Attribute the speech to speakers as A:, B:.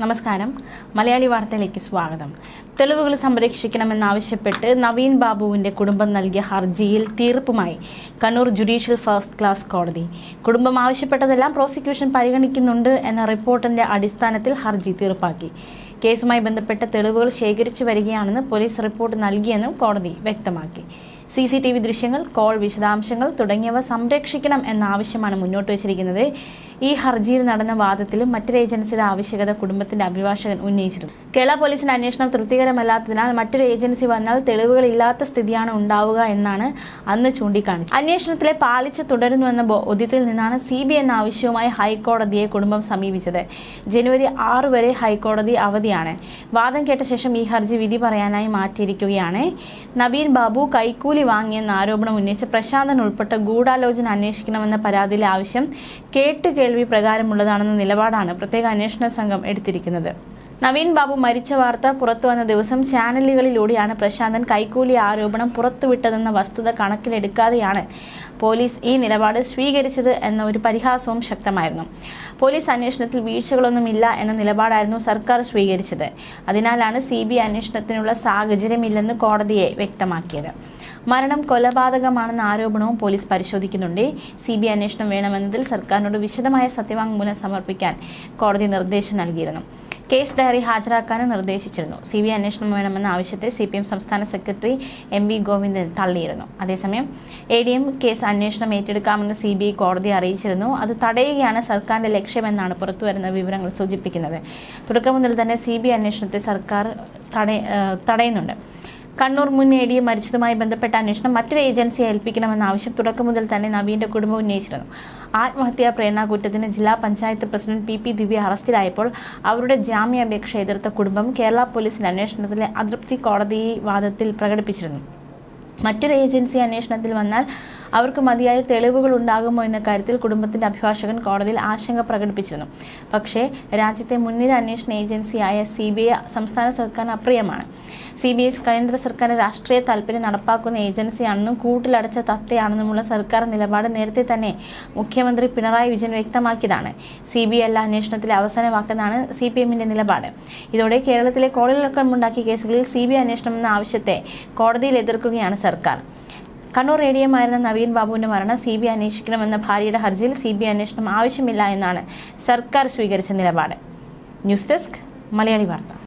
A: നമസ്കാരം. മലയാളി വാർത്തയിലേക്ക് സ്വാഗതം. തെളിവുകൾ സംരക്ഷിക്കണമെന്നാവശ്യപ്പെട്ട് നവീൻ ബാബുവിന്റെ കുടുംബം നൽകിയ ഹർജിയിൽ തീർപ്പുമായി കണ്ണൂർ ജുഡീഷ്യൽ ഫസ്റ്റ് ക്ലാസ് കോടതി. കുടുംബം ആവശ്യപ്പെട്ടതെല്ലാം പ്രോസിക്യൂഷൻ പരിഗണിക്കുന്നുണ്ട് എന്ന റിപ്പോർട്ടിന്റെ അടിസ്ഥാനത്തിൽ ഹർജി തീർപ്പാക്കി. കേസുമായി ബന്ധപ്പെട്ട തെളിവുകൾ ശേഖരിച്ചു വരികയാണെന്ന് പോലീസ് റിപ്പോർട്ട് നൽകിയെന്നും കോടതി വ്യക്തമാക്കി. സി സി ടി വി ദൃശ്യങ്ങൾ കോൾ വിശദാംശങ്ങൾ തുടങ്ങിയവ സംരക്ഷിക്കണം എന്ന ആവശ്യമാണ് മുന്നോട്ട് വച്ചിരിക്കുന്നത്. ഈ ഹർജിയിൽ നടന്ന വാദത്തിലും മറ്റൊരു ഏജൻസിയുടെ ആവശ്യകത കുടുംബത്തിന്റെ അഭിഭാഷകൻ ഉന്നയിച്ചിരുന്നു. കേരള പോലീസിന്റെ അന്വേഷണം തൃപ്തികരമല്ലാത്തതിനാൽ മറ്റൊരു ഏജൻസി വന്നാൽ തെളിവുകൾ ഇല്ലാത്ത സ്ഥിതിയാണ് ഉണ്ടാവുക എന്നാണ് അന്ന് ചൂണ്ടിക്കാണിച്ചത്. അന്വേഷണത്തിലെ പാളിച്ച തുടരുന്നുവെന്ന ബോധ്യത്തിൽ നിന്നാണ് സി ബി എന്ന ആവശ്യവുമായി ഹൈക്കോടതിയെ കുടുംബം സമീപിച്ചത്. ജനുവരി ആറ് വരെ ഹൈക്കോടതി അവധിയാണ്. വാദം കേട്ട ശേഷം ഈ ഹർജി വിധി പറയാനായി മാറ്റിയിരിക്കുകയാണ്. നവീൻ ബാബു കൈക്കൂലി വാങ്ങിയെന്ന ആരോപണം ഉന്നയിച്ച പ്രശാന്തൻ ഉൾപ്പെട്ട ഗൂഢാലോചന അന്വേഷിക്കണമെന്ന പരാതിയിലെ ആവശ്യം കേട്ടുകേൾവി പ്രകാരമുള്ളതാണെന്ന നിലപാടാണ് പ്രത്യേക അന്വേഷണ സംഘം എടുത്തിരിക്കുന്നത്. നവീൻ ബാബു മരിച്ച വാർത്ത പുറത്തു വന്ന ദിവസം ചാനലുകളിലൂടെയാണ് പ്രശാന്തൻ കൈക്കൂലി ആരോപണം പുറത്തുവിട്ടതെന്ന വസ്തുത കണക്കിലെടുക്കാതെയാണ് പോലീസ് ഈ നിലപാട് സ്വീകരിച്ചത് എന്ന ഒരു പരിഹാസവും ശക്തമായിരുന്നു. പോലീസ് അന്വേഷണത്തിൽ വീഴ്ചകളൊന്നുമില്ല എന്ന നിലപാടായിരുന്നു സർക്കാർ സ്വീകരിച്ചത്. അതിനാലാണ് സി ബി അന്വേഷണത്തിനുള്ള സാഹചര്യമില്ലെന്ന് കോടതിയെ വ്യക്തമാക്കിയത്. മരണം കൊലപാതകമാണെന്ന ആരോപണവും പോലീസ് പരിശോധിക്കുന്നുണ്ട്. സി ബി അന്വേഷണം വേണമെന്നതിൽ സർക്കാരിനോട് വിശദമായ സത്യവാങ്മൂലം സമർപ്പിക്കാൻ കോടതി നിർദ്ദേശം നൽകിയിരുന്നു. കേസ് ഡയറി ഹാജരാക്കാനും നിർദ്ദേശിച്ചിരുന്നു. സി ബി അന്വേഷണം വേണമെന്ന ആവശ്യത്തെ സി പി എം സംസ്ഥാന സെക്രട്ടറി എം വി ഗോവിന്ദൻ തള്ളിയിരുന്നു. അതേസമയം എ ഡി എം കേസ് അന്വേഷണം ഏറ്റെടുക്കാമെന്ന് സി ബി ഐ കോടതിയെ അറിയിച്ചിരുന്നു. അത് തടയുകയാണ് സർക്കാരിന്റെ ലക്ഷ്യമെന്നാണ് പുറത്തുവരുന്ന വിവരങ്ങൾ സൂചിപ്പിക്കുന്നത്. തുടക്കം മുതൽ തന്നെ സി ബി അന്വേഷണത്തെ സർക്കാർ തടയുന്നുണ്ട്. കണ്ണൂർ മുൻ എ ഡി മരിച്ചതുമായി ബന്ധപ്പെട്ട അന്വേഷണം മറ്റൊരു ഏജൻസിയെ ഏൽപ്പിക്കണമെന്ന ആവശ്യം തുടക്കം മുതൽ തന്നെ നവീന്റെ കുടുംബം ഉന്നയിച്ചിരുന്നു. ആത്മഹത്യാ പ്രേരണ കുറ്റത്തിന് ജില്ലാ panchayat president P P Divya അറസ്റ്റിലായപ്പോൾ അവരുടെ ജാമ്യാപേക്ഷ എതിർത്ത കുടുംബം കേരള പോലീസിന്റെ അന്വേഷണത്തിലെ അതൃപ്തി കോടതി വാദത്തിൽ പ്രകടിപ്പിച്ചിരുന്നു. മറ്റൊരു ഏജൻസി അന്വേഷണത്തിൽ വന്നാൽ അവർക്ക് മതിയായ തെളിവുകൾ ഉണ്ടാകുമോ എന്ന കാര്യത്തിൽ കുടുംബത്തിന്റെ അഭിഭാഷകൻ കോടതിയിൽ ആശങ്ക പ്രകടിപ്പിച്ചിരുന്നു. പക്ഷേ രാജ്യത്തെ മുൻനിര അന്വേഷണ ഏജൻസിയായ സി ബി ഐ സംസ്ഥാന സർക്കാരിന് അപ്രിയമാണ്. സി ബി ഐ കേന്ദ്ര സർക്കാരിന്റെ രാഷ്ട്രീയ താല്പര്യം നടപ്പാക്കുന്ന ഏജൻസിയാണെന്നും കൂട്ടിലടച്ച തത്തയാണെന്നുമുള്ള സർക്കാർ നിലപാട് നേരത്തെ തന്നെ മുഖ്യമന്ത്രി പിണറായി വിജയൻ വ്യക്തമാക്കിയതാണ്. സി ബി ഐ അല്ല അന്വേഷണത്തിലെ അവസാന വാക്കെന്നാണ് സി പി എമ്മിന്റെ നിലപാട്. ഇതോടെ കേരളത്തിലെ കോളിളക്കമുണ്ടാക്കിയ കേസുകളിൽ സി ബി ഐ അന്വേഷണം എന്ന ആവശ്യത്തെ കോടതിയിൽ എതിർക്കുകയാണ് സർക്കാർ. കണ്ണൂർ എ ഡി എം ആയിരുന്ന നവീൻ ബാബുവിന്റെ മരണം സി ബി ഐ അന്വേഷിക്കണമെന്ന ഭാര്യയുടെ ഹർജിയിൽ സി ബി ഐ അന്വേഷണം ആവശ്യമില്ല എന്നാണ് സർക്കാർ സ്വീകരിച്ച നിലപാട്. ന്യൂസ് ഡെസ്ക് മലയാളി വാർത്ത.